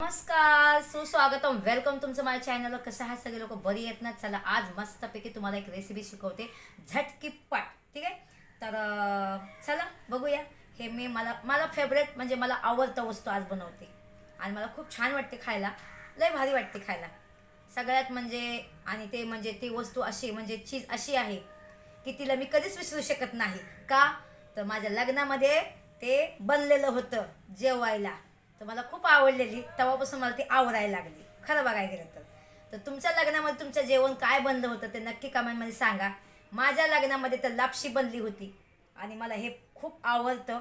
नमस्कार सुस्वागतम. वेलकम तुमचं माझ्या चॅनलवर कसं आहात सगळे लोक? बरी येत ना? चला आज मस्तपैकी तुम्हाला एक रेसिपी शिकवते. झटकीपट ठीक आहे? तर चला बघूया. हे मी मला मला फेवरेट म्हणजे मला आवडतं वस्तू आज बनवते. आणि मला खूप छान वाटते खायला. लय भारी वाटते खायला. सगळ्यात म्हणजे आणि ते म्हणजे ती वस्तू अशी म्हणजे चीज अशी आहे की तिला मी कधीच विसरू शकत नाही. का? तर माझ्या लग्नामध्ये ते बनलेलं होतं जेवायला. तर मला खूप आवडलेली तेव्हापासून मला ती आवडायला लागली. खरं बघायला गेलं तर. तर तुमच्या लग्नामध्ये तुमचं जेवण काय बनलं होतं ते नक्की कमेंटमध्ये सांगा. माझ्या लग्नामध्ये तर लापशी बनली होती. आणि मला हे खूप आवडतं.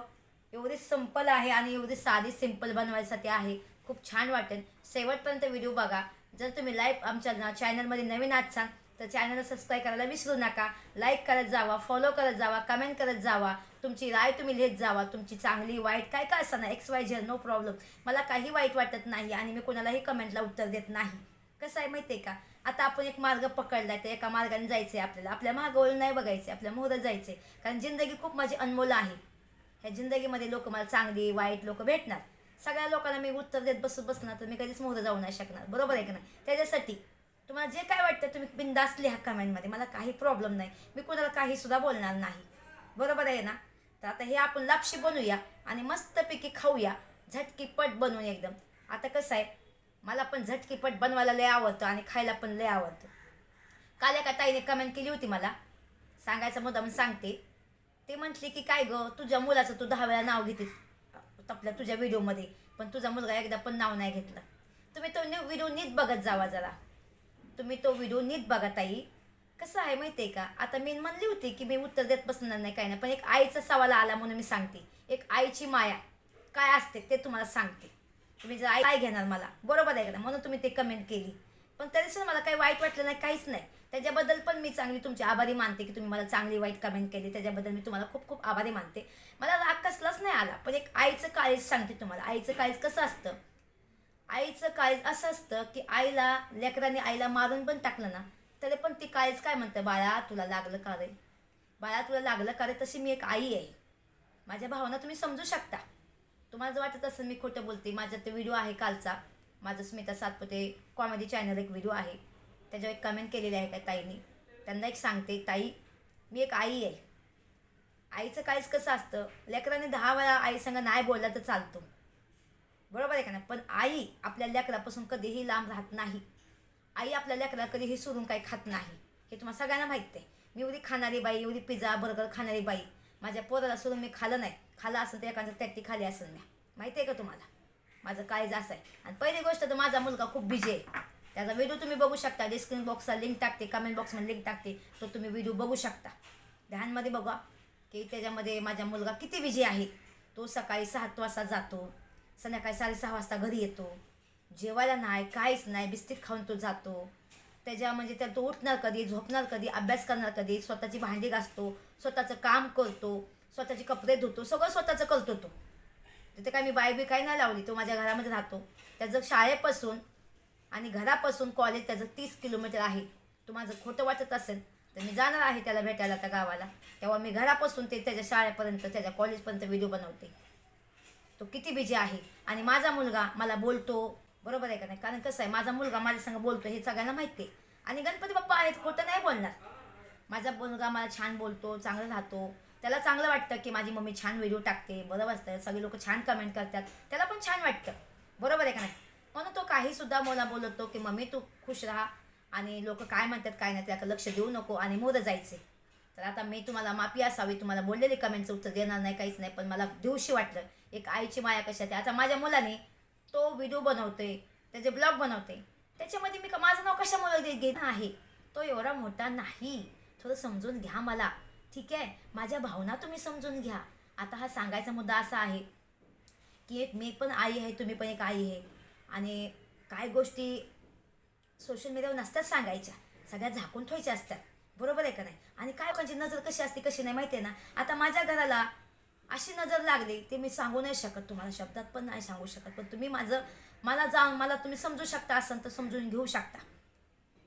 एवढी सिंपल आहे आणि एवढी साधी सिंपल बनवायसाठी आहे. खूप छान वाटेल. शेवटपर्यंत व्हिडिओ बघा. जर तुम्ही लाईव्ह आमच्या चॅनलमध्ये नवीन असाल तर चॅनलला सबस्क्राईब करायला विसरू नका. लाईक करत जावा फॉलो करत जावा कमेंट करत जावा. तुमची राय तुम्ही लिहित जावा. तुमची चांगली वाईट काय काय असं ना X Y Z no problem मला काही वाईट वाटत नाही आणि मी कोणालाही कमेंटला उत्तर देत नाही. कसं आहे माहिती आहे का? आता आपण एक मार्ग पकडला आहे तर एका मार्गाने जायचं आहे आपल्याला. आपल्या मार्गावरून नाही बघायचं आपल्या मोहरं जायचं आहे कारण जिंदगी खूप माझी अनमोल आहे. ह्या जिंदगीमध्ये लोक मला चांगली वाईट लोक भेटणार. सगळ्या लोकांना मी उत्तर देत बसत बसणार तर मी कधीच मोहरं जाऊ नाही शकणार. बरोबर आहे का नाही? त्याच्यासाठी तुम्हाला जे काय वाटतं तुम्ही बिंदास लिहा कमेंटमध्ये. मला काही प्रॉब्लेम नाही. मी कोणाला काही सुद्धा बोलणार नाही. बरोबर आहे ना? तर आता हे आपण लापशी बनवूया आणि मस्तपैकी खाऊया. झटकीपट बनवून एकदम. आता कसं आहे मला पण झटकीपट बनवायला लय आवडतं आणि खायला पण लय आवडतं. काल एका ताईने कमेंट केली होती मला. सांगायचा मुद्दा म्हणून सांगते. ते म्हटली की काय ग तुझ्या मुलाचं तू दहा वेळा नाव घेतेस. आपल्या तुझ्या व्हिडिओमध्ये पण तुझा मुलगा एकदा पण नाव नाही घेतलं. तुम्ही तो व्हिडिओ नीट बघत जावा जरा. तुम्ही तो व्हिडिओ नीट बघा ताई. कसं आहे माहिती आहे का? आता मी म्हणली होती की मी उत्तर देत बसणार नाही काय नाही. पण एक आईचा सवाल आला म्हणून मी सांगते. एक आईची माया काय असते ते तुम्हाला सांगते. तुम्ही जर आई काय घेणार मला बरोबर आहे का म्हणून तुम्ही ते कमेंट केली. पण तरी सुद्धा मला काही वाईट वाटलं नाही काहीच नाही. त्याच्याबद्दल पण मी चांगली तुमची आभारी मानते की तुम्ही मला चांगली वाईट कमेंट केली. त्याच्याबद्दल मी तुम्हाला खूप खूप आभारी मानते. मला राग कसलाच नाही आला पण एक आईचं काळीज सांगते तुम्हाला. आईचं काळीज कसं असतं? आईचं काळीज असं असतं की आईला लेकराने आईला मारून पण टाकलं ना तरी पण ती काळीज काय म्हणतं बाळा तुला लागलं का रे? बाळा तुला लागलं का रे? तशी मी एक आई आहे. माझ्या भावना तुम्ही समजू शकता. तुम्हाला जर वाटत असेल मी खोटं बोलते माझा ते व्हिडिओ आहे कालचा. माझं स्मिता सातपुते कॉमेडी चॅनल एक व्हिडिओ आहे. त्याच्यावर एक कमेंट केलेली आहे का ताईने. त्यांना एक सांगते ताई मी एक आई आहे. आईचं काहीच कसं असतं? लेकराने दहा वेळा आईसंग नाही बोलला तर चालतो. बरोबर आहे का नाही? पण आई आपल्या लेकरापासून कधीही लांब राहत नाही. आई आपल्या लेकराला कधीही सोडून काही खात नाही. हे तुम्हाला सगळ्यांना माहीत आहे. मी एवढी खाणारी बाई एवढी पिझ्झा बर्गर खाणारी बाई. माझ्या पोराला सोडून मी खालं नाही. खालं असेल तर एखादं टॅक्टी खाली असेल नाही माहिती आहे का तुम्हाला? माझं काय असं आहे. आणि पहिली गोष्ट तर माझा मुलगा खूप बिजी आहे. त्याचा व्हिडिओ तुम्ही बघू शकता. डिस्क्रिप्शन बॉक्सला लिंक टाकते. कमेंट बॉक्समध्ये लिंक टाकते. तो तुम्ही व्हिडिओ बघू शकता. ध्यानमध्ये बघा की त्याच्यामध्ये माझा मुलगा किती विजय आहे. तो सकाळी सात वाजता जातो. संध्याकाळी साडेसहा वाजता घरी येतो. जेवायला नाही काहीच नाही बिस्किट खाऊन तो जातो. त्याच्या म्हणजे त्या तो उठणार कधी झोपणार कधी अभ्यास करणार कधी स्वतःची भांडी घासतो स्वतःचं काम करतो स्वतःचे कपडे धुतो सगळं स्वतःचं करतो तो. तिथे काय मी बाय बी काही नाही लावली तो माझ्या घरामध्ये राहतो. त्याचं शाळेपासून आणि घरापासून कॉलेज त्याचं तीस किलोमीटर आहे. तो माझं खोटं वाटत असेल तर मी जाणार आहे त्याला भेटायला त्या गावाला. तेव्हा मी घरापासून ते त्याच्या शाळेपर्यंत त्याच्या कॉलेजपर्यंत व्हिडिओ बनवते. तो किती बिजी आहे आणि माझा मुलगा मला बोलतो. बरोबर आहे का नाही? कारण कसं आहे माझा मुलगा माझ्या संग बोलतो हे सगळ्यांना माहिती आहे. आणि गणपती बाप्पा आहेत खोटं नाही बोलणार. माझा मुलगा मला छान बोलतो चांगलं राहतो. त्याला चांगलं वाटतं की माझी मम्मी छान व्हिडिओ टाकते बरोबर असतं. सगळे लोक छान कमेंट करतात. त्याला पण छान वाटतं. बरोबर आहे का नाही? म्हणून तो काहीसुद्धा मला बोलतो की मम्मी तू खुश राहा. आणि लोक काय म्हणतात काय नाही त्याकडे लक्ष देऊ नको आणि मोरं जायचे. तर आता मी तुम्हाला माफी असावी तुम्हाला बोललेले कमेंटचं उत्तर देणार नाही काहीच नाही पण मला दिवशी वाटलं एक आईची माया कशा ते आता माझ्या मुलाने तो व्हिडिओ बनवते त्याचे ब्लॉग बनवते त्याच्यामध्ये मी का- माझं नाव कशामुळे घेणं घेत आहे? तो एवढा मोठा नाही. थोडं समजून घ्या मला. ठीक आहे? माझ्या भावना तुम्ही समजून घ्या. आता हा सांगायचा मुद्दा असा आहे की एक मी पण आई आहे तुम्ही पण एक आई आहे. आणि काय गोष्टी सोशल मीडियावर नसतात सांगायच्या. सगळ्या झाकून ठेवायच्या असतात. बरोबर आहे का नाही? आणि काय म्हणजे नजर कशी असते कशी नाही माहिती आहे ना? आता माझ्या घराला अशी नजर लागली ते मी सांगू नाही शकत तुम्हाला शब्दात पण नाही सांगू शकत. पण तुम्ही माझं मला जाऊन मला तुम्ही समजू शकता असेल तर समजून घेऊ शकता.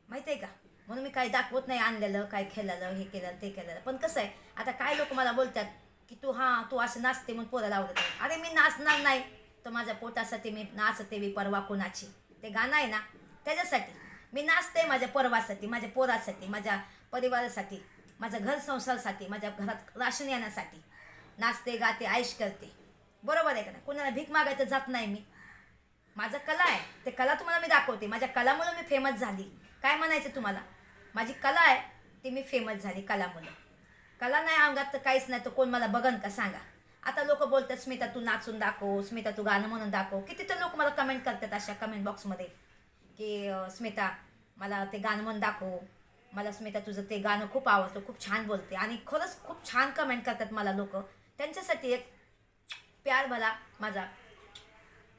माहिती आहे का? म्हणून मी काही दाखवत नाही आणलेलं काय खेळलेलं हे केलं ते केलेलं. पण कसं आहे आता काय लोक मला बोलतात की तू हां तू असं नाचते म्हणून पोराला आवडत अरे मी नाचणार नाही. तर माझ्या पोटासाठी मी नाचते मी परवा कुणाची. ते गाणं आहे ना त्याच्यासाठी. मी नाचते माझ्या परवासाठी माझ्या पोरासाठी माझ्या परिवारासाठी माझ्या घर संसारासाठी माझ्या घरात राशन येण्यासाठी नाचते गाते आयश करते. बरोबर आहे का ना कोणाला भीक मागायचं जात नाही मी. माझं कला आहे. ते कला तुम्हाला मी दाखवते. माझ्या कलामुळं मी फेमस झाली. काय म्हणायचं तुम्हाला? माझी कला आहे ती मी फेमस झाली कलामुळं. कला नाही अंगात तर काहीच नाही तर कोण मला बघन का सांगा? आता लोक बोलतात स्मिता तू नाचून दाखव स्मिता तू गाणं म्हणून दाखव. किती तर लोक मला कमेंट करतात अशा कमेंट बॉक्समध्ये की स्मिता मला ते गाणं म्हणून दाखव. मला स्मिता तुझं ते गाणं खूप आवडतं खूप छान बोलते आणि खरंच खूप छान कमेंट करतात मला लोक. त्यांच्यासाठी एक प्यार भला माझा.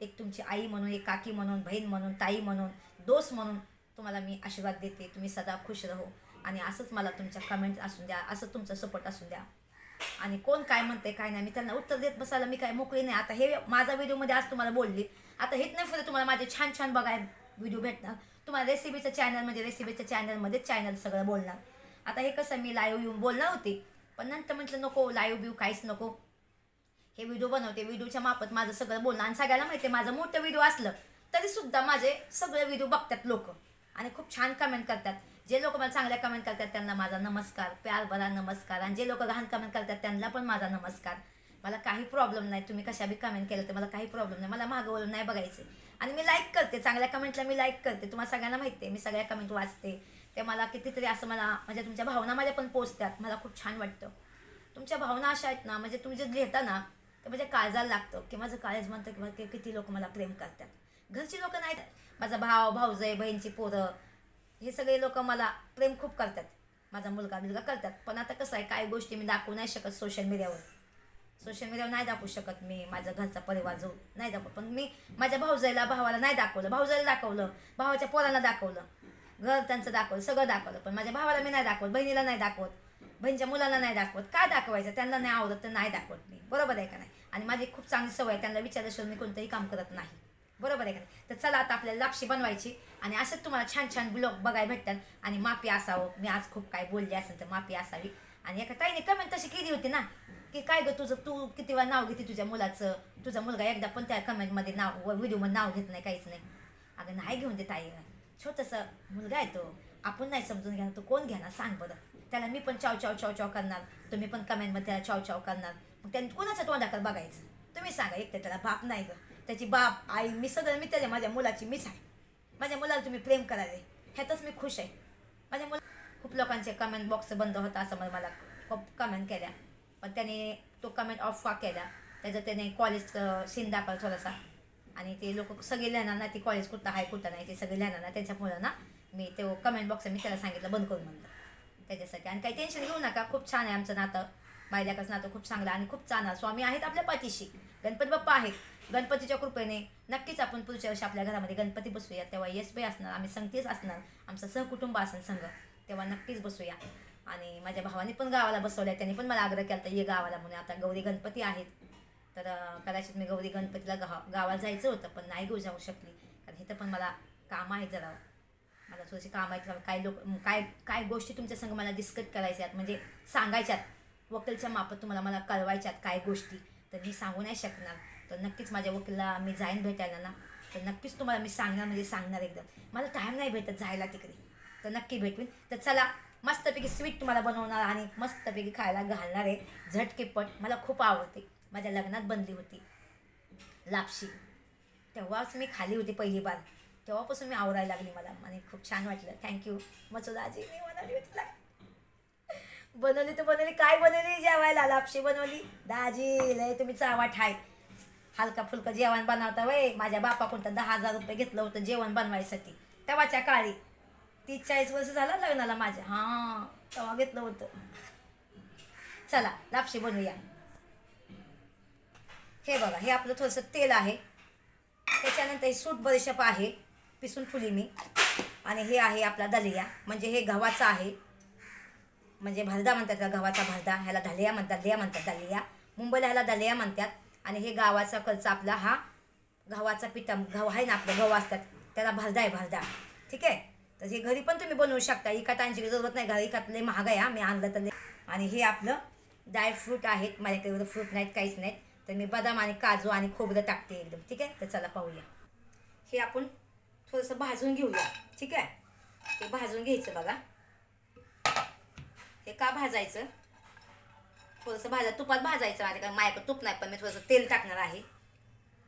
एक तुमची आई म्हणून एक काकी म्हणून बहीण म्हणून ताई म्हणून दोस्त म्हणून तुम्हाला मी आशीर्वाद देते. तुम्ही सदा खुश राहू आणि असंच मला तुमच्या कमेंट असून द्या असं तुमचा सपोर्ट असून द्या. आणि कोण काय म्हणते काय नाही मी त्यांना उत्तर देत बसायला मी काय मोकळी नाही. आता हे माझा व्हिडिओमध्ये आज तुम्हाला बोलली. आता हेच नाही फुले तुम्हाला माझे छान छान बघाय व्हिडिओ भेटणार. तुम्हाला रेसिपीचं चॅनल म्हणजे रेसिपीच्या चॅनलमध्ये चॅनल सगळं बोलणार. आता हे कसं मी लाईव्ह येऊन बोलणार होते पण नंतर म्हटलं नको लाईव्ह बिव काहीच नको. हे व्हिडिओ बनवते व्हिडिओच्या मापत माझं सगळं बोलणं आणि सगळ्याला माहिती आहे माझं मोठं व्हिडिओ असलं तरीसुद्धा माझे सगळे व्हिडिओ बघतात लोक. आणि खूप छान कमेंट करतात. जे लोक मला चांगल्या कमेंट करतात त्यांना माझा नमस्कार प्यार बरा नमस्कार. आणि जे लोक घाण कमेंट करतात त्यांना पण माझा नमस्कार. मला काही प्रॉब्लेम नाही तुम्ही कशा बी कमेंट केलं तर मला काही प्रॉब्लेम नाही. मला मागवलं नाही बघायचं. आणि मी लाईक करते चांगल्या कमेंटला मी लाईक करते. तुम्हाला सगळ्यांना माहिती आहे मी सगळ्या कमेंट वाचते. ते मला कितीतरी असं मला म्हणजे तुमच्या भावना माझ्या पण पोचतात मला खूप छान वाटतं. तुमच्या भावना अशा आहेत ना म्हणजे तुम्ही जे लिहिता ना ते म्हणजे काळजाला लागतं. की माझं काळज म्हणतं किंवा की किती लोक मला प्रेम करतात. घरची लोक नाहीत. माझा भाव भाऊजय बहीणची पोरं हे सगळे लोक मला प्रेम खूप करतात. माझा मुलगा मुलगा करतात. पण आता कसं आहे काय गोष्टी मी दाखवू नाही शकत सोशल मीडियावर सोशल मीडियावर नाही दाखवू शकत मी माझा घरचा परिवार जो नाही दाखवत. पण मी माझ्या भाऊजाईला भावाला नाही दाखवलं. भाऊजाईला दाखवलं भावाच्या पोराला दाखवलं. घर त्यांचं दाखवलं सगळं दाखवलं. पण माझ्या भावाला मी नाही दाखवत बहिणीला नाही दाखवत बहिणीच्या मुलाला नाही दाखवत. काय दाखवायचं? त्यांना नाही आवडत तर नाही दाखवत मी. बरोबर आहे का नाही? आणि माझी खूप चांगली सवय आहे त्यांना विचारल्याशिवाय मी कोणतंही काम करत नाही. बरोबर आहे का नाही? तर चला आता आपल्याला लापशी बनवायची आणि असंच तुम्हाला छान छान ब्लॉग बघायला भेटतात. आणि माफी असावं. मी आज खूप काय बोलले असेल तर माफी असावी. आणि एका ताईने कमेंट तशी केली होती ना? की काय ग तुझं तू किती वेळा नाव घेते तुझ्या मुलाचं? तुझा मुलगा एकदा पण त्या कमेंटमध्ये नाव व्हिडिओमध्ये नाव घेत नाही काहीच नाही. अगं नाही घेऊन दे ताई छोटंसं मुलगा आहे तो. आपण नाही समजून घेणार तो कोण घेणार? सांग बरं. त्याला मी पण चाव चाव चाव चाव करणार. तुम्ही पण कमेंटमध्ये त्याला चाव चाव करणार. मग त्यांनी कोणाच्या तोंडाकडे बघायचं? तुम्ही सांगा एक तर त्याला बाप नाही गं. त्याची बाप आई मी सगळं मी त्याला माझ्या मुलाची मीच आहे. माझ्या मुलाला तुम्ही प्रेम करावे ह्यातच मी खुश आहे. माझ्या मुला खूप लोकांचे कमेंट बॉक्स बंद होता असं मला मला खूप कमेंट केल्या. पण त्याने तो कमेंट ऑफ केला. त्याचं त्याने कॉलेज सीन दाखवला थोडासा. आणि ते लोक सगळे लिहिणार ना ती कॉलेज कुठं आहे कुठं नाही ते सगळे लिहिणार ना त्याच्यामुळं ना मी ते कमेंट बॉक्स मी त्याला सांगितलं बंद करून म्हणलं. त्याच्यासाठी. आणि काही टेन्शन घेऊ नका खूप छान आहे आमचं नातं. बायल्याकाचं नातं खूप चांगलं आहे आणि खूप छान आहे. स्वामी आहेत आपल्या पाठीशी. गणपती बाप्पा आहेत. गणपतीच्या कृपेने नक्कीच आपण पुढच्या वर्षी आपल्या घरामध्ये गणपती बसूया तेव्हा यस बाई असणार आम्ही संगतीच असणार. आमचं सहकुटुंब असेल संघ. तेव्हा नक्कीच बसूया आणि माझ्या भावाने पण गावाला बसवल्या. त्यांनी पण मला आग्रह केला तर ये गावाला म्हणून आता गौरी गणपती आहेत. तर कदाचित मी गौरी गणपतीला गाव गावाला जायचं होतं पण नाही घेऊ जाऊ शकली. कारण इथं पण मला काम आहे जरा. मला थोडीशी काम आहेत काय लोक काय काय गोष्टी तुमच्या संग मला डिस्कस करायच्यात म्हणजे सांगायच्यात. वकीलच्या मापत तुम्हाला मला कळवायच्यात काय गोष्टी. तर मी सांगू नाही शकणार. तर नक्कीच माझ्या वकीलला मी जाईन भेटायला ना. तर नक्कीच तुम्हाला मी सांगणार म्हणजे सांगणार एकदम. मला टाईम नाही भेटत जायला तिकडे. तर नक्की भेटवीन. तर चला मस्तपैकी स्वीट तुम्हाला बनवणार आणि मस्तपैकी खायला घालणार आहे. झटकेपट मला खूप आवडते. माझ्या लग्नात बनली होती. लापशी. तेव्हाच मी खाली होती पहिली बार. तेव्हापासून मी आवडायला लागली मला. आणि खूप छान वाटलं. थँक्यू मसुदाजी मी बनवली होती बनवली तर बनवली. काय बनवली जेवायला? लापशी बनवली. दाजी लय तुम्ही चावा ठाय हलका फुलका जेवण बनवता वय. माझ्या बापाकडून तर दहा हजार रुपये घेतलं होतं जेवण बनवायसाठी. तेव्हाच्या काळी तीस चाळीस वर्ष झालं लग्नाला माझ्या. हां तेव्हा घेतलं होतं. चला लापशी बनवूया. हे बघा हे आपलं थोडंसं तेल आहे. त्याच्यानंतर हे सूट बरेशप आहे. पिसून फुली मी. आणि हे आहे आपला दलिया. म्हणजे हे गव्हाचं आहे. म्हणजे भरदा म्हणतात का गव्हाचा भरदा? ह्याला दलिया म्हणतात दलिया म्हणतात दलिया. मुंबईला ह्याला दलिया म्हणतात. आणि हे गावाचा खर्च आपला हा गव्हाचा पिठा. गव्हा आहे ना आपलं गव्हा असतात. त्याला भरदा आहे भरदा. ठीक आहे? तर हे घरी पण तुम्ही बनवू शकता. इकात आणची जरूरत नाही. घरी इकात लय महाग आहे मी आणलं तर आणि हे आपलं ड्रायफ्रूट आहेत माझ्याकडे एवढं फ्रूट नाहीत काहीच नाहीत. तर मी बदाम आणि काजू आणि खोबरं टाकते एकदम. ठीक आहे? तर चला पाहूया. हे आपण थोडंसं भाजून घेऊया. ठीक आहे? हे भाजून घ्यायचं बघा. हे का भाजायचं? थोडंसं भाजा. तुपात भाजायचं माझ्या कारण माझ्याकडे तूप नाही पण मी थोडंसं तेल टाकणार आहे.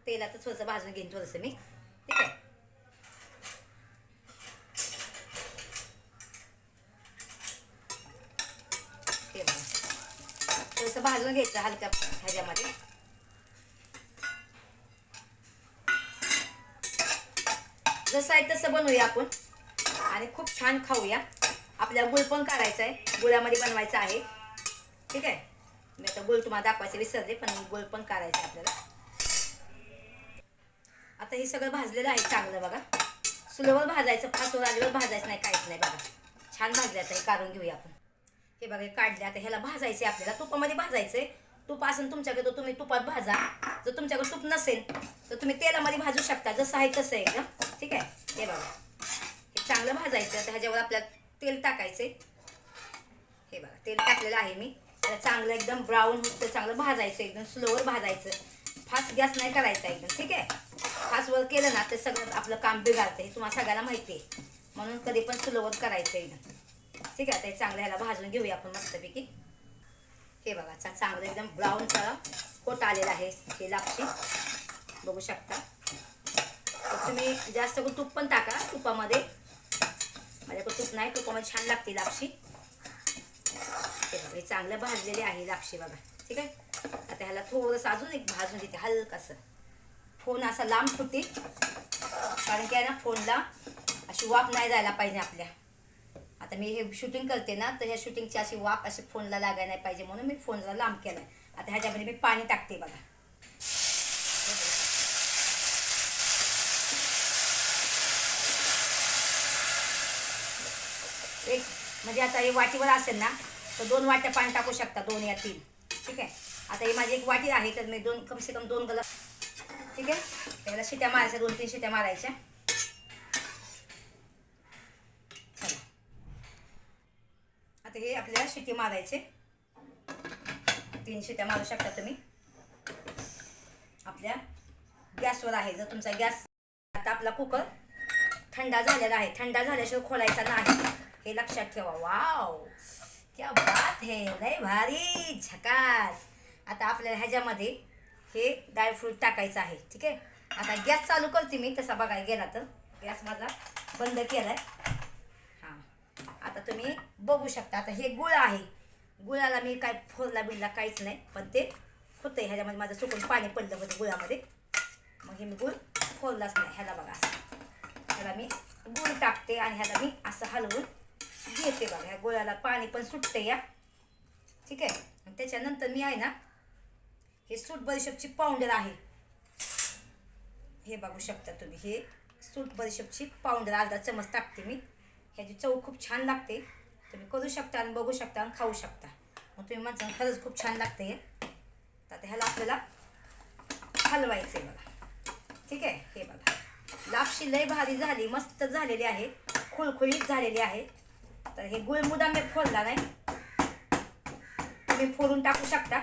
तेलाचं थोडंसं भाजून घेईन थोडंसं मी. ठीक आहे हे बघा. थोडंसं भाजून घ्यायचं हलक्या ह्याच्यामध्ये. जसं आहे तसं बनवूया आपण. आणि खूप छान खाऊया. आपल्याला गुळ पण काढायचा आहे. गुळामध्ये बनवायचं आहे. ठीक आहे? मी आता गुळ तुम्हाला दाखवायचं विसरले पण गुळ पण काढायचं आहे आपल्याला. आता हे सगळं भाजलेलं आहे चांगलं बघा. सुलभवर भाजायचं फासवर आल्यावर भाजायचं नाही काहीच नाही बघा. छान भाजलं आता हे काढून घेऊया आपण. हे बघा काढल्या काढले. आता ह्याला भाजायचे आपल्याला. तुपामध्ये भाजायचे तूप असेल तुमच्याकडे तर तुम्ही तुपात भाजा. जर तुमच्याकडे तूप नसेल तर तुम्ही तेलामध्ये भाजू शकता. जसं आहे तसं आहे एकदम ठीक आहे? हे बघा. हे चांगलं भाजायचं. आता ह्याच्यावर आपल्याला तेल टाकायचे हे बघा तेल टाकलेलं आहे मी. त्याला चांगलं एकदम ब्राऊन होतं चांगलं भाजायचं एकदम स्लोवर भाजायचं. फास्ट गॅस नाही करायचा एकदम. ठीक आहे? फास्टवर केलं ना ते सगळं आपलं काम बिघाडतं. हे तुम्हाला सगळ्याला माहिती आहे. म्हणून कधी पण स्लोवर करायचं एकदम. ठीक आहे आता हे चांगलं ह्याला भाजून घेऊया आपण मस्तपैकी. हे बघा चा- चांगलं एकदम ब्राऊन कोट आलेला आहे हे लापशी. बघू शकता. तर तुम्ही जास्त करून तूप पण टाका तुपामध्ये. माझ्याकडे तूप नाही तुपामध्ये छान लागते लापशी. हे बघा हे चांगलं भाजलेले आहे लापशी बघा. ठीक आहे? आता ह्याला थोडंसं अजून एक भाजून देते हलकंसं. फोन असा लांब फुटे कारण की आहे ना फोनला अशी वाफ नाही जायला पाहिजे आपल्या. आता मी हे शूटिंग करते ना तर ह्या शूटिंगची अशी वाफ अशी फोनला लागायला नाही पाहिजे म्हणून मी फोनला लांब केलाय. आता ह्याच्यामध्ये मी पाणी टाकते बघा. एक म्हणजे आता हे वाटीवर असेल ना तर दोन वाट्या पाणी टाकू शकता दोन या तीन. ठीक आहे? आता ही माझी एक वाटी आहे तर मी दोन कमसे कम दोन गलास ठीक आहे? त्याला शिट्या मारायच्या दोन तीन शिट्या मारायच्या. आता हे आपल्याला शिटी मारायचे. तीन शिट्या मारू शकता तुम्ही. आपल्या गॅसवर आहे जर तुमचा गॅस आता आपला कुकर थंडा झालेला आहे. थंडा झाल्याशिवाय खोलायचा नाही. हे लक्षात ठेवा. वाव! क्या बात हे! लय भारी! झकास! आता आपल्याला ह्याच्यामध्ये हे ड्रायफ्रूट टाकायचं आहे. ठीक आहे? आता गॅस चालू करते मी तसा बघायला गेला तर. गॅस माझा बंद केला आहे आता तुम्ही बघू शकता. आता हे गुळ आहे. गुळाला मी काय फोडला बिळला काहीच नाही पण ते होतं ह्याच्यामध्ये माझं चुकून पाणी पडलं होतं गुळामध्ये. मग हे मी गुळ फोडलाच नाही. ह्याला बघा असं. ह्याला मी गुळ टाकते आणि ह्याला मी असं हलवून घेते बघा. ह्या गुळाला पाणी पण सुटते या. ठीक आहे? आणि त्याच्यानंतर मी आहे ना हे सूट बडिशपची पावडर आहे. हे बघू शकता तुम्ही. हे सूट बडिशपची पावडर अर्धा चमच टाकते मी. ह्याची चव खूप छान लागते. तुम्ही करू शकता आणि बघू शकता आणि खाऊ शकता. मग तुम्ही माणसांना खरंच खूप छान लागते हे. तर आता ह्याला आपल्याला हलवायचं आहे बघा. ठीक आहे? हे बघा. लापशी लय भारी झाली मस्त झालेली आहे. खुळखुळीत झालेली आहे. तर हे गुळ मुदाम मी फोडला नाही तुम्ही फोडून टाकू शकता.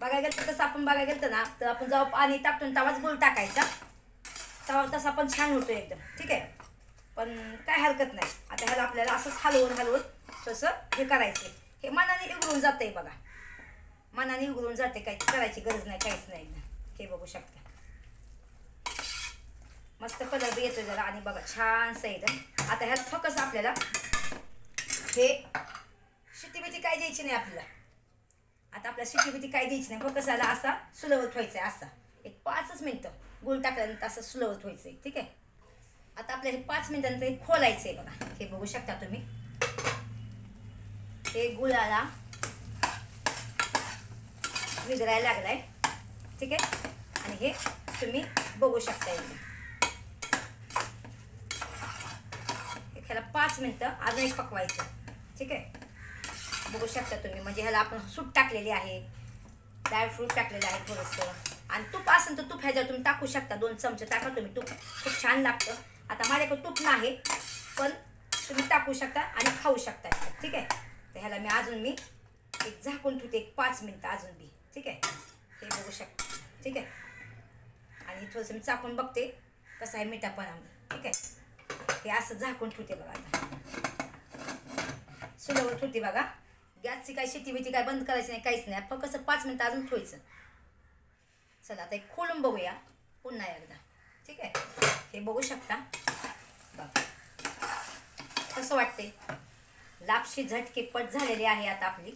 बघायला गेलं तर तसं आपण बघायला गेलं ना तर आपण जेव्हा पाणी टाकतो तेव्हाच गुळ टाकायचा. तेव्हा तसा पण छान होतो एकदम. ठीक आहे? पण काय हरकत नाही. आता ह्याला आपल्याला असंच हलवून हलवून तसं हे करायचं हे मनाने उघडून जातंय बघा. मनाने उघडून जाते काही करायची गरज नाही काहीच नाही. हे बघू शकता. मस्त कलर बी येतो जरा आणि बघा छानसं एकदम आता ह्यात फकस आपल्याला हे शिटी बिटी काय द्यायची नाही आपल्याला. आता आपल्याला शिटी काय द्यायची नाही. फकस आला असा सुलवत व्हायचं आहे असा. एक पाचच मिनटं. गुळ टाकल्यानंतर असं सुलवत व्हायचं आहे ठीक आहे? आता आपल्याला हे पाच मिनिटांचं हे खोलायचं आहे बघा. हे बघू शकता तुम्ही. हे गुळाला विघरायला लागलाय. ठीक आहे? आणि हे तुम्ही बघू शकता ह्याला पाच मिनटं अजून एक पकवायचं. ठीक आहे? बघू शकता तुम्ही. म्हणजे ह्याला आपण सूट टाकलेली आहे. ड्रायफ्रूट टाकलेलं आहे थोडंसं. आणि तूप असेल तर तूप ह्याच्यावर तुम्ही टाकू शकता. दोन चमचे टाका तुम्ही. तूप खूप छान लागतं. आता माझ्याकडे तूप नाही पण तुम्ही टाकू शकता आणि खाऊ शकता ठीक आहे? तर ह्याला मी अजून मी एक झाकून ठेवते एक पाच मिनटं अजून बी ठीक आहे? हे बघू शकता ठीक आहे? आणि थोडंसं मी चाकून बघते कसं आहे मिठापणा ठीक आहे? हे असं झाकून ठेवते बघा आता. सुलभवर ठेवते बघा. गॅसची काय शेती बिती काय बंद करायची नाही काहीच नाही. फक्त कसं पाच मिनटं अजून ठेवायचं. चला आता एक खोलून बघूया पुन्हा एकदा. ठीक आहे. हे बघू शकता. बघ. कसं वाटते लापशी झटके पट झालेली आहे आता आपली.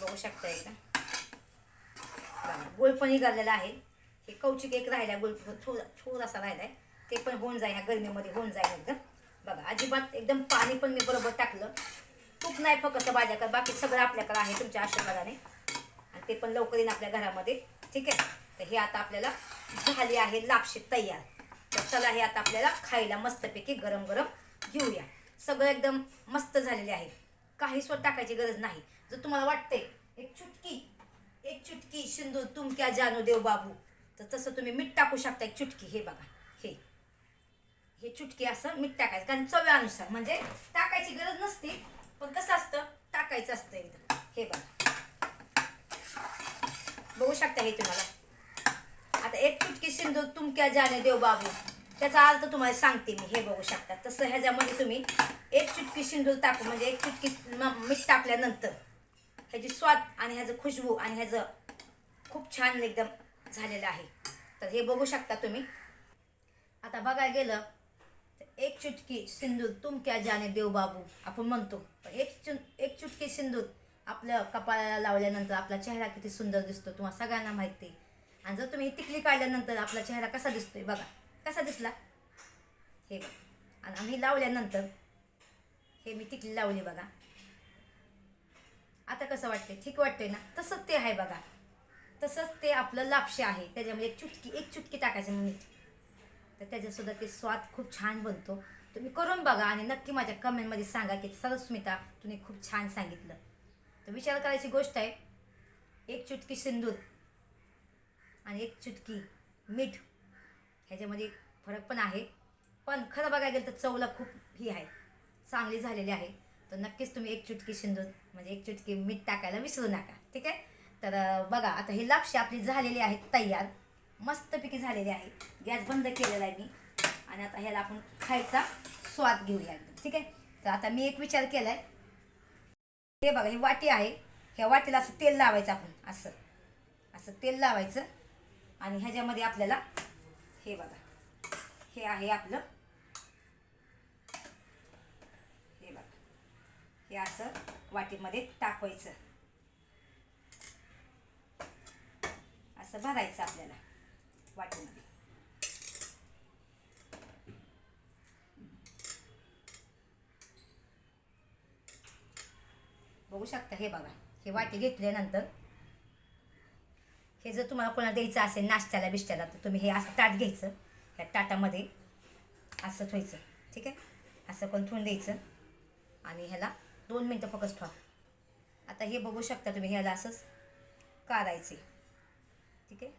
बघू शकता एकदा. बघा, गुळ पण निघालेला आहे. हे कौचिक एक राहिला गुळ थोडा थोडासा आहे ते पण होऊन जाईल ह्या गरमीमध्ये होऊन जाईल एकदम. बघा अजिबात एकदम पाणी पण मी बरोबर टाकलं. तूप नाही फक्त भाज्या बाकी सगळं आपल्याकडे आहे तुमच्या आशीर्वादाने. आणि ते पण लवकर येईन आपल्या घरामध्ये. ठीक आहे? तर हे आता आपल्याला झाली आहे लापशी तयार. तर चला हे आता आपल्याला खायला मस्तपैकी गरम गरम घेऊया. सगळं एकदम मस्त झालेले आहे. काही स्वत टाकायची गरज नाही. जर तुम्हाला वाटते एक चुटकी एक चुटकी शिंदूर तुमक्या जानू देव बाबू तर तसं तुम्ही मीठ टाकू शकता. एक चुटकी हे बघा हे. हे चुटकी असं मीठ टाकायचं. कारण चव्यानुसार म्हणजे टाकायची गरज नसते पण कसं असतं टाकायचं असतं एकदम. हे बघा. बघू शकता हे तुम्हाला. आता एक चुटकी सिंदूर तुमक्या जाने देव बाबू. त्याचा अर्थ तुम्हाला सांगते मी हे बघू शकता. तसं ह्याच्यामध्ये तुम्ही एक चुटकी सिंदूर टाकू म्हणजे एक चुटकी मीठ टाकल्यानंतर ह्याची स्वाद आणि ह्याचं खुशबू आणि ह्याचं खूप छान एकदम झालेलं आहे. तर हे बघू शकता तुम्ही. आता बघायला गेलं तर एक चुटकी सिंदूर तुमक्या जाने देव बाबू आपण म्हणतो. पण एक चु एक चुटकी सिंदूर आपल्या कपाळाला लावल्यानंतर आपला चेहरा किती सुंदर दिसतो तुम्हाला सगळ्यांना माहिती आहे. आणि जर तुम्ही ही टिकली काढल्यानंतर आपला चेहरा कसा दिसतोय बघा. कसा दिसला? हे बघा. आणि आम्ही लावल्यानंतर हे मी टिकली लावली बघा. आता कसं वाटतंय? ठीक वाटतंय ना? तसंच ते आहे बघा. तसंच ते आपलं लापशी आहे. त्याच्यामध्ये एक चुटकी एक चुटकी टाकायची मीठ तर त्याच्यासुद्धा ते स्वाद खूप छान बनतो. तुम्ही करून बघा आणि नक्की माझ्या कमेंटमध्ये सांगा की सरस्मिता तुम्ही खूप छान सांगितलं. तर विचार करायची गोष्ट आहे. एक चुटकी सिंदूर. आणि एक चुटकी मीठ. ह्याच्यामध्ये फरक पण आहे. पण खरं बघायला गेलं तर चवला खूप ही आहे. चांगली झालेली आहे. तर नक्कीच तुम्ही एक चुटकी शिंदून म्हणजे एक चुटकी मीठ टाकायला विसरू नका. ठीक आहे? तर बघा आता ही लापशी आपली झालेली आहे तयार. मस्तपैकी झालेली आहे. गॅस बंद केलेला आहे मी. आणि आता ह्याला आपण खायचा स्वाद घेऊया एकदम. ठीक आहे? तर आता मी एक विचार केला आहे हे बघा ही वाटी आहे. ह्या वाटीला असं तेल लावायचं आपण असं. असं तेल लावायचं. आणि ह्याच्यामध्ये आपल्याला हे बघा. हे आहे आपलं. हे बघा. हे असं वाटीमध्ये टाकवायचं. असं भरायचं आपल्याला वाटीमध्ये. बघू शकता हे बघा. हे वाटी घेतल्यानंतर हे जर तुम्हाला कोणाला द्यायचं असेल नाश्त्याला बिष्ट्याला तर तुम्ही हे असं ताट घ्यायचं. ह्या ताटामध्ये असं ठेवायचं. ठीक आहे? असं पण ठेवून द्यायचं. आणि ह्याला दोन मिनटं फक्त ठेवा. आता हे बघू शकता तुम्ही ह्याला असंच काढायचे. ठीक आहे?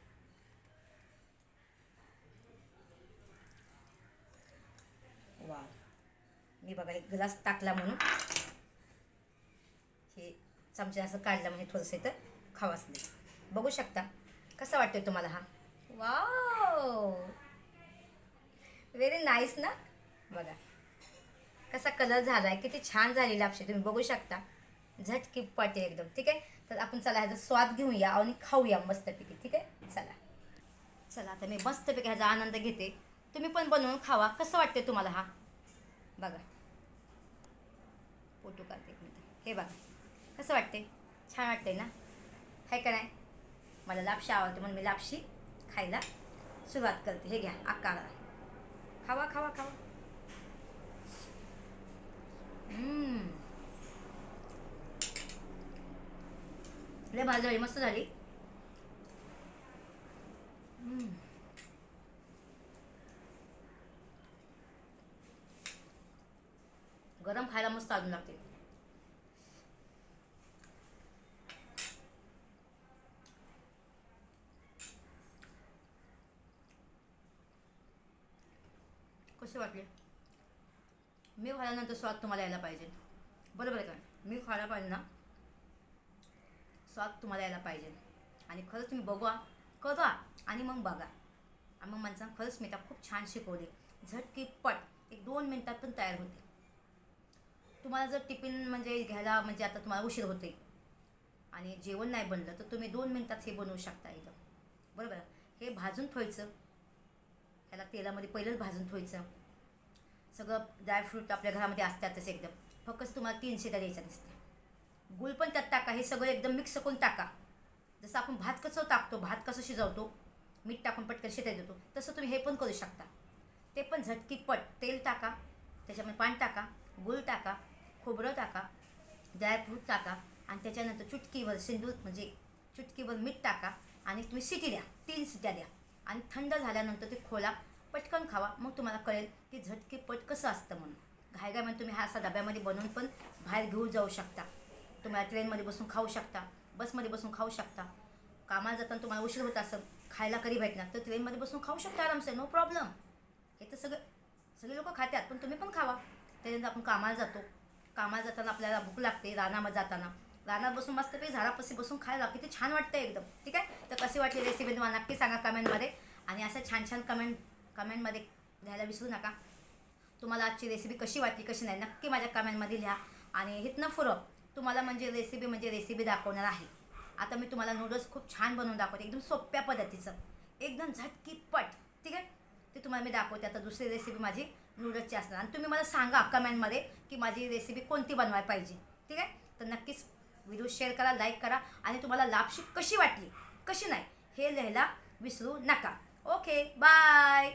वा मी बघा एक ग्लास टाकला म्हणून. हे चमचा असं काढलं म्हणजे थोडंसं इथं नाही. बघू शकता. कसा वाटतोय तुम्हाला हा? वाव व्हेरी नाईस ना? बघा. कसा कलर झाला आहे किती छान झाली लापशी तुम्ही बघू शकता. झटकी पाटे एकदम ठीक आहे? तर आपण चला ह्याचा स्वाद घेऊया आणि खाऊया मस्तपैकी ठीक आहे? चला. चला आता मी मस्तपैकी ह्याचा आनंद घेते. तुम्ही पण बनवून खावा. कसं वाटते तुम्हाला हा? बघा. फोटो काढते हे बघा. कसं वाटते छान वाटते ना? आहे का नाही? मला लापशी आवडते म्हणून मी लापशी खायला सुरुवात करते. हे घ्या अक्का खावा खावा खावा. लय भाजी मस्त झाली. गरम खायला मस्त अजून लागते. कसे वाटले? मी खाल्यानंतर स्वाद तुम्हाला यायला पाहिजे. बरोबर आहे का मी खायला पाहिजे ना? स्वाद तुम्हाला यायला पाहिजे. आणि खरंच तुम्ही बघा करा आणि मग बघा. आणि मग माणसानं खरंच मी त्या खूप छान शिकवले. झटकी पट एक दोन मिनटात पण तयार होते. तुम्हाला जर टिफिन म्हणजे घ्यायला म्हणजे आता तुम्हाला उशीर होते आणि जेवण नाही बनलं तर तुम्ही दोन मिनटात हे बनवू शकता एकदम. बरोबर हे भाजून ठेवायचं. ह्याला तेलामध्ये पहिलंच भाजून ठेवायचं. सगळं ड्रायफ्रूट आपल्या घरामध्ये असतातच एकदम. फक्त तुम्हाला तीन शिट्या द्यायच्या दिसते गुळ पण त्यात टाका हे सगळं एकदम मिक्स करून टाका. जसं आपण भात कसं टाकतो भात कसं शिजवतो मीठ टाकून पटकन शिटाय देतो तसं तुम्ही हे पण करू शकता. ते पण झटकी पट तेल टाका त्याच्यामध्ये पाणी टाका गुळ टाका खोबरं टाका ड्रायफ्रूट टाका आणि त्याच्यानंतर चुटकीवर सिंदूर म्हणजे चुटकीवर मीठ टाका आणि तुम्ही शिटी द्या तीन शिट्या द्या. आणि थंड झाल्यानंतर ते खोला पटकन खावा. मग तुम्हाला कळेल की झटके पट कसं असतं म्हणून. घायघायमध्ये तुम्ही हा असा डब्यामध्ये बनवून पण बाहेर घेऊन जाऊ शकता. तुम्हाला ट्रेनमध्ये बसून खाऊ शकता. बसमध्ये बसून खाऊ शकता. कामाला जाताना तुम्हाला उशीर होत असं खायला कधी भेटणार तर ट्रेनमध्ये बसून खाऊ शकता आरामसे नो प्रॉब्लेम हे तर सगळं सगळे लोक खातात पण तुम्ही पण खावा. त्याच्यानंतर आपण कामाला जातो. कामाला जाताना आपल्याला भूक लागते रानामध्ये जाताना. रानात बसून मस्तपैकी झाडापाशी बसून खायला किती छान वाटतं एकदम. ठीक आहे? तर कशी वाटली रेसिपी तुम्हाला नक्की सांगा कमेंटमध्ये. आणि असं छान छान कमेंट कमेंटमध्ये लिहायला विसरू नका. तुम्हाला आजची रेसिपी कशी वाटली कशी नाही नक्की माझ्या कमेंटमध्ये लिहा. आणि हितनं फुरं तुम्हाला म्हणजे रेसिपी म्हणजे रेसिपी दाखवणार आहे. आता मी तुम्हाला नूडल्स खूप छान बनवून दाखवते एकदम सोप्या पद्धतीचं. एकदम झटकी पट ठीक आहे? ते तुम्हाला मी दाखवते. आता दुसरी रेसिपी माझी नूडल्सची असणार. आणि तुम्ही मला सांगा कमेंटमध्ये की माझी रेसिपी कोणती बनवायला पाहिजे. ठीक आहे? तर नक्कीच व्हिडिओ शेअर करा लाईक करा आणि तुम्हाला लाभशी कशी वाटली कशी नाही हे लिहायला विसरू नका. Okay bye!